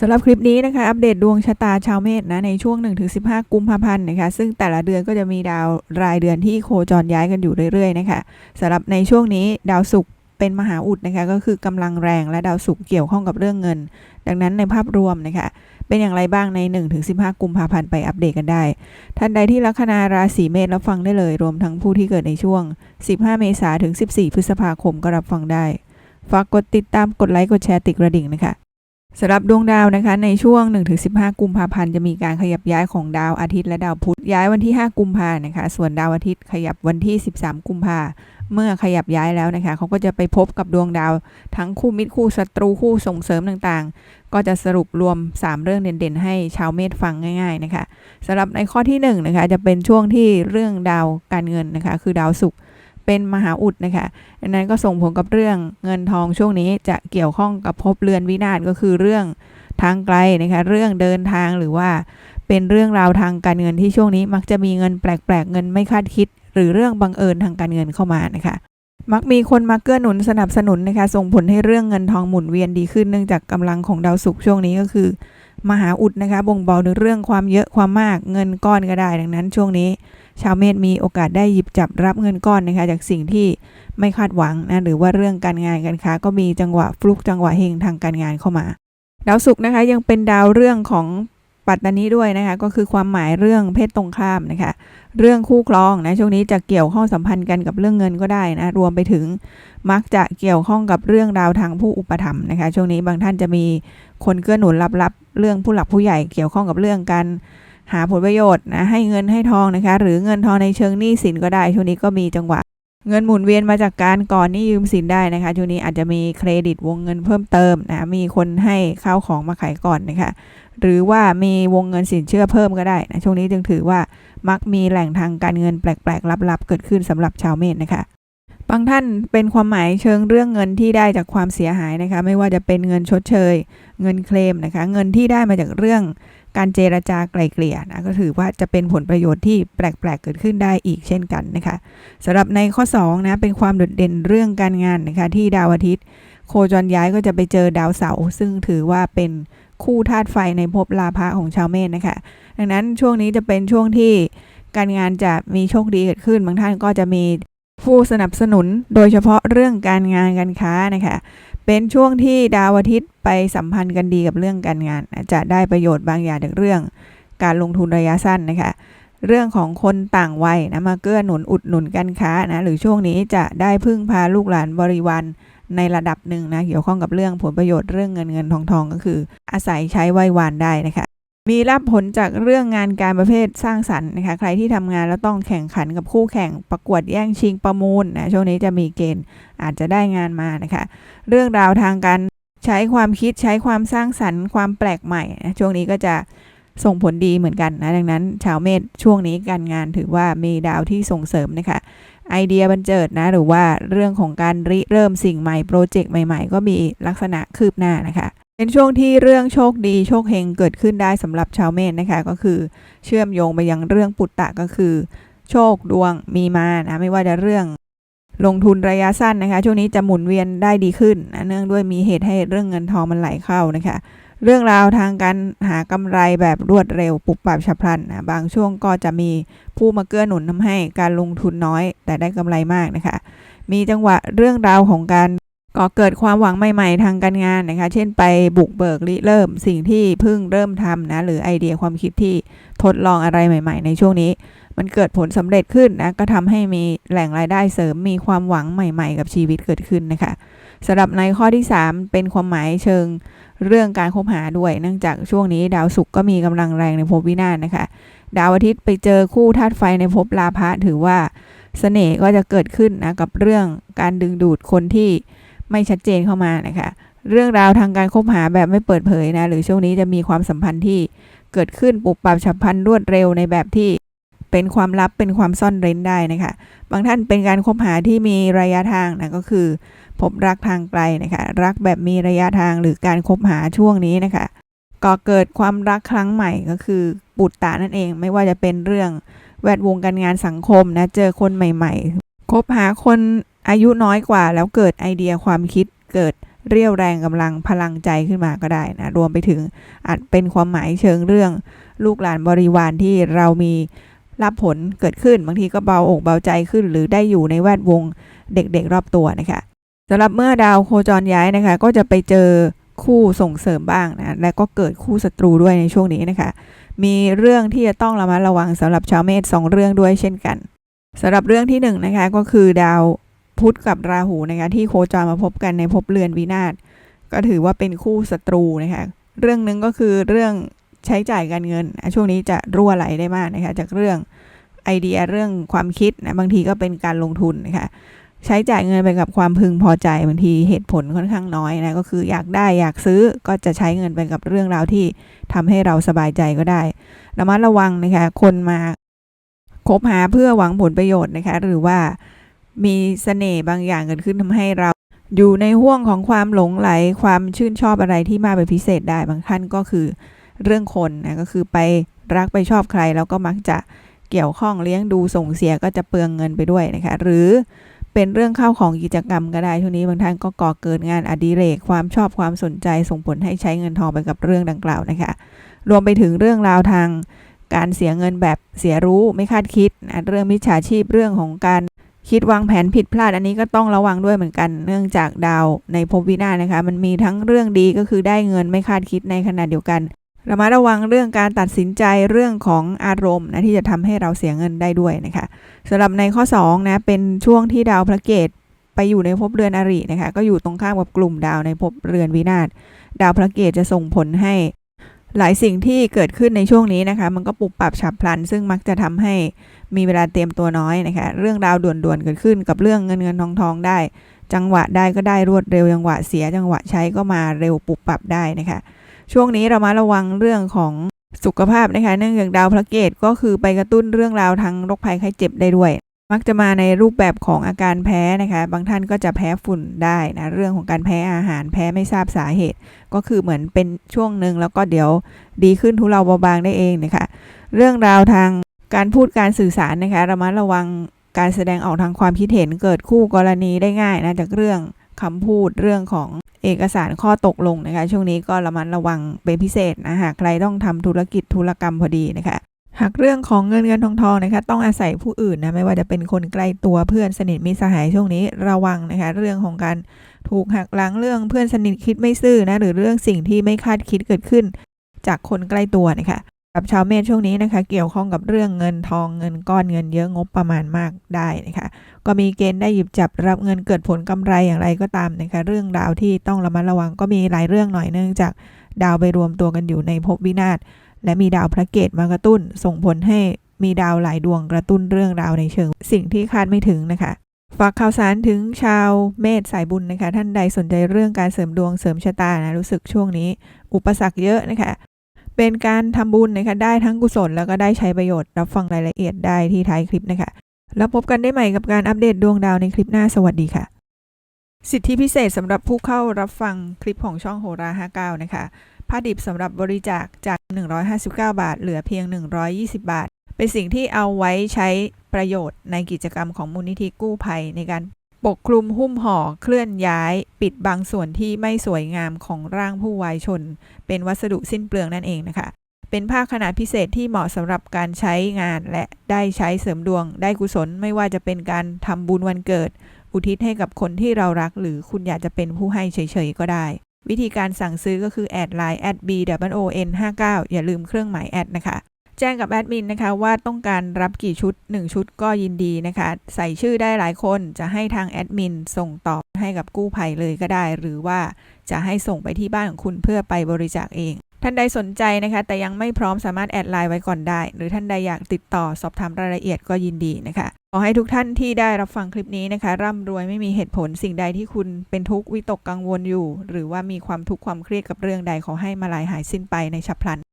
สำหรับคลิปนี้นะคะ อัปเดตดวงชะตาชาวเมษนะ ในช่วง 1-15 กุมภาพันธ์นะคะ ซึ่งแต่ละเดือนก็จะมีดาวรายเดือนที่โคจรย้ายกันอยู่เรื่อยๆนะคะสำหรับในช่วงนี้ดาวศุกร์เป็นมหาอุดนะคะ ก็คือกำลังแรงและดาวศุกร์เกี่ยวข้องกับเรื่องเงิน ดังนั้นในภาพรวมนะคะ เป็นอย่างไรบ้างใน 1-15 กุมภาพันธ์ไปอัปเดตกันได้ ท่านใดที่ลัคนาราศีเมษรับฟังได้เลย รวมทั้งผู้ที่เกิดในช่วง 15 เมษายนถึง 14 พฤษภาคมก็รับฟังได้ ฝากกดติดตามกดไลค์กดแชร์ติดกระดิ่งนะคะ สำหรับดวงดาวนะคะในช่วง 1-15 กุมภาพันธ์จะมีการขยับย้ายของดาวอาทิตย์และดาวพุธย้ายวันที่ 5 กุมภานะคะ ส่วนดาวอาทิตย์ขยับวันที่ 13 กุมภาเมื่อขยับย้ายแล้วนะคะเขาก็จะไปพบกับดวงดาว ทั้งคู่มิตรคู่ศัตรูคู่ส่งเสริมต่างๆ ก็จะสรุปรวม 3 เรื่องเด่นๆ ให้ชาวเมษฟังง่าย ๆนะคะสำหรับในข้อที่1นะคะจะเป็นช่วงที่เรื่องดาวการเงินนะคะ คือดาวศุกร์ เป็นมหาอุดนะคะดังนั้นก็ส่งผลกับเรื่องเงินทองช่วงนี้จะเกี่ยวข้องกับภพเรือนวินาศก็คือเรื่องทางไกลนะคะเรื่องเดินทางหรือว่าเป็นเรื่องราวทางการเงินที่ช่วงนี้ มักจะมีเงินแปลกๆ เงินไม่คาดคิด หรือเรื่องบังเอิญทางการเงินเข้ามานะคะมักมีคนมาเกื้อหนุนสนับสนุนนะคะส่งผลให้เรื่องเงินทองหมุนเวียนดีขึ้นเนื่องจากกำลังของดาวศุกร์ช่วงนี้ก็คือ มหาอุดนะคะบ่งบอกถึงเรื่องความเยอะความมากเงินก้อนก็ได้ ดังนั้นช่วงนี้ ชาวเมษมีโอกาสได้หยิบจับรับเงินก้อนนะคะจากสิ่งที่ไม่คาดหวังนะหรือว่าเรื่องการงานการค้าก็มีจังหวะฟลุกจังหวะเฮงทางการงานเข้ามา ดาวศุกร์นะคะยังเป็นดาวเรื่องของปัตตานีด้วยนะคะก็คือความหมายเรื่องเพศตรงข้ามนะคะเรื่องคู่ครองนะช่วงนี้จะเกี่ยวข้องสัมพันธ์กันกับเรื่องเงินก็ได้นะรวมไปถึงมักจะเกี่ยวข้องกับเรื่องราวทางผู้อุปถัมภ์นะคะช่วงนี้บางท่านจะมีคนเกื้อหนุนลับๆเรื่องผู้หลักผู้ใหญ่เกี่ยวข้องกับเรื่องการ หาผลประโยชน์นะให้เงินให้ทองนะคะ หรือเงินทองในเชิงหนี้สินก็ได้ ช่วงนี้ก็มีจังหวะ เงินหมุนเวียนมาจากการก่อนนี้ยืมสินได้นะคะ ช่วงนี้อาจจะมีเครดิตวงเงินเพิ่มเติมนะมีคนให้ข้าวของมาขายก่อนนะคะ หรือว่ามีวงเงินสินเชื่อเพิ่มก็ได้นะช่วงนี้จึงถือว่ามักมีแหล่งทางการเงินแปลกๆลับๆ เกิดขึ้นสำหรับชาวเมษนะคะบางท่านเป็นความหมายเชิงเรื่องเงินที่ได้จากความเสียหายนะคะ ไม่ว่าจะเป็นเงินชดเชย เงินเคลมนะคะ เงินที่ได้มาจากเรื่อง การเจรจาไกล่เกลี่ยนะก็ถือว่าจะเป็นผลประโยชน์ที่แปลกๆ เกิดขึ้นได้อีกเช่นกันนะคะสำหรับในข้อ2นะเป็นความโดดเด่นเรื่องการงานนะคะที่ดาวอาทิตย์ โคจรย้ายก็จะไปเจอดาวเสาร์ซึ่งถือว่าเป็นคู่ธาตุไฟในภพลาภะของชาวเมษนะคะ ดังนั้นช่วงนี้จะเป็นช่วงที่การงานจะมีโชคดีเกิดขึ้น บางท่านก็จะมี ผู้สนับสนุนโดยเฉพาะเรื่องการงานการค้านะคะ เป็นช่วงที่ดาวอาทิตย์ไปสัมพันธ์กันดีกับเรื่องการงาน จะได้ประโยชน์บางอย่างจากเรื่อง การลงทุนระยะสั้นนะคะ เรื่องของคนต่างวัยนะมาเกื้อหนุนอุดหนุนการค้านะหรือช่วงนี้จะได้พึ่งพาลูกหลานบริวารในระดับหนึ่งนะเกี่ยวข้องกับเรื่องผลประโยชน์เรื่องเงินเงินทองทองก็คือ อาศัยใช้ไหว้วานได้นะคะ มีรับผลจากเรื่องงานการประเภทสร้างสรรค์นะคะ ใครที่ทำงานแล้วต้องแข่งขันกับคู่แข่งประกวดแย่งชิงประมูลนะช่วงนี้จะมีเกณฑ์อาจจะได้งานมานะคะ เรื่องราวทางการใช้ความคิดใช้ความสร้างสรรค์ ความแปลกใหม่นะช่วงนี้ก็จะส่งผลดีเหมือนกันนะดังนั้น ชาวเมษช่วงนี้การงานถือว่ามีดาวที่ส่งเสริมนะคะไอเดียบันเจิดนะหรือว่าเรื่องของการริเริ่มสิ่งใหม่โปรเจกต์ใหม่ ๆ ก็มีลักษณะคืบหน้านะคะ เป็นช่วงที่เรื่องโชคดีโชคเฮงเกิดขึ้นได้สำหรับชาวเมษนะคะก็คือเชื่อมโยงไปยังเรื่องปุตตะก็คือ โชคดวงมีมานะไม่ว่าจะเรื่องลงทุนระยะสั้นนะคะ ช่วงนี้จะหมุนเวียนได้ดีขึ้นนะเนื่องด้วยมีเหตุให้เรื่องเงินทองมันไหลเข้านะคะ เรื่องราวทางการหากำไรแบบรวดเร็วปุบปับฉับพลันนะบางช่วงก็จะมีผู้มาเกื้อหนุนทำให้การลงทุนน้อย แต่ได้กำไรมากนะคะ มีจังหวะเรื่องราวของการ ก่อเกิดความหวังใหม่ๆ ทางการงานนะคะ เช่นไปบุกเบิกริเริ่มสิ่งที่เพิ่งเริ่มทำนะ หรือไอเดียความคิดที่ทดลองอะไรใหม่ ๆ ในช่วงนี้ มันเกิดผลสำเร็จขึ้นนะ ก็ทำให้มีแหล่งรายได้เสริม มีความหวังใหม่ๆ กับชีวิตเกิดขึ้นนะคะสำหรับในข้อที่ 3 เป็นความหมายเชิงเรื่องการคบหาด้วย เนื่องจากช่วงนี้ดาวศุกร์ก็มีกำลังแรงในภพวินาศนะคะ ดาวอาทิตย์ไปเจอคู่ธาตุไฟในภพลาภะถือว่าเสน่ห์ก็จะเกิดขึ้นนะกับเรื่องการดึงดูดคนที่ ไม่ชัดเจนเข้ามานะคะ เรื่องราวทางการคบหาแบบไม่เปิดเผยนะ หรือช่วงนี้จะมีความสัมพันธ์ที่เกิดขึ้นปุบปับฉับพลันรวดเร็วในแบบที่เป็นความลับเป็นความซ่อนเร้นได้นะคะ บางท่านเป็นการคบหาที่มีระยะทางนะก็คือ พบรักทางไกลนะคะ รักแบบมีระยะทางหรือการคบหาช่วงนี้นะคะก็เกิดความรักครั้งใหม่ก็คือปุตรตะนั่นเอง ไม่ว่าจะเป็นเรื่องแวดวงการงานสังคมนะเจอคนใหม่ ๆ คบหาคน อายุน้อยกว่าแล้วเกิดไอเดียความคิดเกิดเรี่ยวแรงกำลังพลังใจขึ้นมาก็ได้นะรวมไปถึงอาจเป็นความหมายเชิงเรื่องลูกหลานบริวารที่เรามีรับผลเกิดขึ้น บางทีก็เบาอกเบาใจขึ้น หรือได้อยู่ในแวดวงเด็กๆรอบตัวนะคะสำหรับเมื่อดาวโคจรย้ายนะคะ ก็จะไปเจอคู่ส่งเสริมบ้างนะและก็เกิดคู่ศัตรูด้วยในช่วงนี้นะคะ มีเรื่องที่จะต้องระมัดระวังสำหรับชาวเมษสองเรื่องด้วยเช่นกันสำหรับเรื่องที่หนึ่งนะคะก็คือดาว พุธกับราหูนะคะที่โคจรมาพบกันในภพเรือนวินาศก็ถือว่าเป็นคู่ศัตรูนะคะเรื่องหนึ่งก็คือเรื่องใช้จ่ายการเงิน ช่วงนี้จะรั่วไหลได้มากนะคะจากเรื่องไอเดียเรื่องความคิดนะบางทีก็เป็นการลงทุนนะคะใช้จ่ายเงินไปกับความพึงพอใจบางทีเหตุผลค่อนข้างน้อยนะก็คืออยากได้อยากซื้อก็จะใช้เงินไปกับเรื่องราวที่ทำให้เราสบายใจก็ได้ระมัดระวังนะคะคนมาคบหาเพื่อหวังผลประโยชน์นะคะหรือว่า มีเสน่ห์บางอย่างเกิดขึ้นทำให้เราอยู่ในห่วงของความหลงไหลความชื่นชอบอะไรที่มาเป็นพิเศษได้บางท่านก็คือเรื่องคนนะก็คือไปรักไปชอบใครแล้วก็มักจะเกี่ยวข้องเลี้ยงดูส่งเสียก็จะเปลืองเงินไปด้วยนะคะ หรือเป็นเรื่องเข้าของกิจกรรมก็ได้ช่วงนี้บางท่านก็ก่อเกิดงานอดิเรกความชอบความสนใจส่งผลให้ใช้เงินทองไปกับเรื่องดังกล่าวนะคะ รวมไปถึงเรื่องราวทางการเสียเงินแบบเสียรู้ไม่คาดคิดนะเรื่องมิจฉาชีพเรื่องของการ คิดวางแผนผิดพลาดอันนี้ก็ต้องระวังด้วยเหมือนกัน เนื่องจากดาวในภพวินาศนะคะ มันมีทั้งเรื่องดีก็คือได้เงินไม่คาดคิดในขณะเดียวกันระมัดระวังเรื่องการตัดสินใจเรื่องของอารมณ์นะที่จะทำให้เราเสียเงินได้ด้วยนะคะสำหรับในข้อ2นะเป็นช่วงที่ดาวพระเกตไปอยู่ในภพเรือนอรินะคะก็อยู่ตรงข้ามกับกลุ่มดาวในภพเรือนวินาศดาวพระเกตจะส่งผลให้หลายสิ่งที่เกิดขึ้นในช่วงนี้นะคะ มันก็ปรับปรับฉับพลัน ซึ่งมักจะทำให้ มีเวลาเตรียมตัวน้อยนะคะ เรื่องราวด่วนๆเกิดขึ้นกับเรื่องเงินเงินทองทองได้ จังหวะได้ก็ได้รวดเร็วจังหวะเสีย จังหวะใช้ก็มาเร็วปรับปรับได้นะคะ ช่วงนี้เรามาระวังเรื่องของสุขภาพนะคะ เนื่องจากดาวพระเกตก็คือไปกระตุ้นเรื่องราวทั้งโรคภัยไข้เจ็บได้ด้วย มักจะมาในรูปแบบของอาการแพ้นะคะ บางท่านก็จะแพ้ฝุ่นได้นะเรื่องของการแพ้อาหารแพ้ไม่ทราบสาเหตุ ก็คือเหมือนเป็นช่วงหนึ่งแล้วก็เดี๋ยวดีขึ้นทุเลาเบาบางได้เองนะคะ เรื่องราวทาง การพูดการสื่อสารนะคะระมัดระวังการแสดงออกทางความคิดเห็นเกิดคู่กรณีได้ง่ายนะจากเรื่องคำพูดเรื่องของเอกสารข้อตกลงนะคะ ช่วงนี้ก็ระมัดระวังเป็นพิเศษนะหากใครต้องทำธุรกิจธุรกรรมพอดีนะคะ หากเรื่องของเงินเงินทองทองนะคะ ต้องอาศัยผู้อื่นนะไม่ว่าจะเป็นคนใกล้ตัวเพื่อนสนิทมิสหายช่วงนี้ระวังนะคะ เรื่องของการถูกหักหลังเรื่องเพื่อนสนิทคิดไม่ซื่อนะหรือเรื่องสิ่งที่ไม่คาดคิดเกิดขึ้น จากคนใกล้ตัวนะคะ กับชาวเมษช่วงนี้นะคะ เกี่ยวข้องกับเรื่องเงินทองเงินก้อนเงินเยอะงบประมาณมากได้นะคะ ก็มีเกณฑ์ได้หยิบจับรับเงินเกิดผลกำไรอย่างไรก็ตามนะคะ เรื่องราวที่ต้องระมัดระวังก็มีหลายเรื่องหน่อยเนื่องจากดาวไปรวมตัวกันอยู่ในภพวินาศและมีดาวพระเกตมากระตุ้น ส่งผลให้มีดาวหลายดวงกระตุ้นเรื่องราวในเชิง สิ่งที่คาดไม่ถึงนะคะฝากข่าวสารถึงชาวเมษสายบุญนะคะ ท่านใดสนใจเรื่องการเสริมดวงเสริมชะตานะรู้สึกช่วงนี้ อุปสรรคเยอะนะคะ เป็นการทำบุญนะคะได้ทั้งกุศลแล้วก็ได้ใช้ประโยชน์รับฟังรายละเอียดได้ที่ท้ายคลิปนะคะ แล้วพบกันได้ใหม่กับการอัปเดตดวงดาวในคลิปหน้าสวัสดีค่ะ สิทธิพิเศษสำหรับผู้เข้ารับฟังคลิปของช่องโหรา59 นะคะผ้าดิบสำหรับบริจาคจาก 159 บาท เหลือเพียง 120 บาท เป็นสิ่งที่เอาไว้ใช้ประโยชน์ในกิจกรรมของมูลนิธิกู้ภัยในการ ปกคลุมหุ้มห่อเคลื่อนย้าย ปิดบางส่วนที่ไม่สวยงามของร่างผู้วายชน เป็นวัสดุสิ้นเปลืองนั่นเองนะคะ เป็นผ้าขนาดพิเศษที่เหมาะสำหรับการใช้งานและได้ใช้เสริมดวง ได้กุศลไม่ว่าจะเป็นการทำบุญวันเกิด อุทิศให้กับคนที่เรารัก หรือคุณอยากจะเป็นผู้ให้เฉยๆก็ได้ วิธีการสั่งซื้อก็คือแอดไลน์ b w o n 5 9อย่าลืมเครื่องหมายแอดนะคะ แจ้งกับแอดมินนะคะว่าต้องการรับกี่ชุด 1 ชุดก็ยินดีนะคะ ใส่ชื่อได้หลายคนจะให้ทางแอดมินส่งตอบให้กับกู้ภัยเลยก็ได้ หรือว่าจะให้ส่งไปที่บ้านของคุณเพื่อไปบริจาคเอง ท่านใดสนใจนะคะ แต่ยังไม่พร้อมสามารถแอดไลน์ไว้ก่อนได้ หรือท่านใดอยากติดต่อสอบถามรายละเอียดก็ยินดีนะคะขอให้ทุกท่านที่ได้รับฟังคลิปนี้นะคะ ร่ำรวยไม่มีเหตุผลสิ่งใดที่คุณเป็นทุกข์วิตกกังวลอยู่ หรือว่ามีความทุกข์ความเครียดกับเรื่องใดขอให้มาลายหายสิ้นไปในฉับพลัน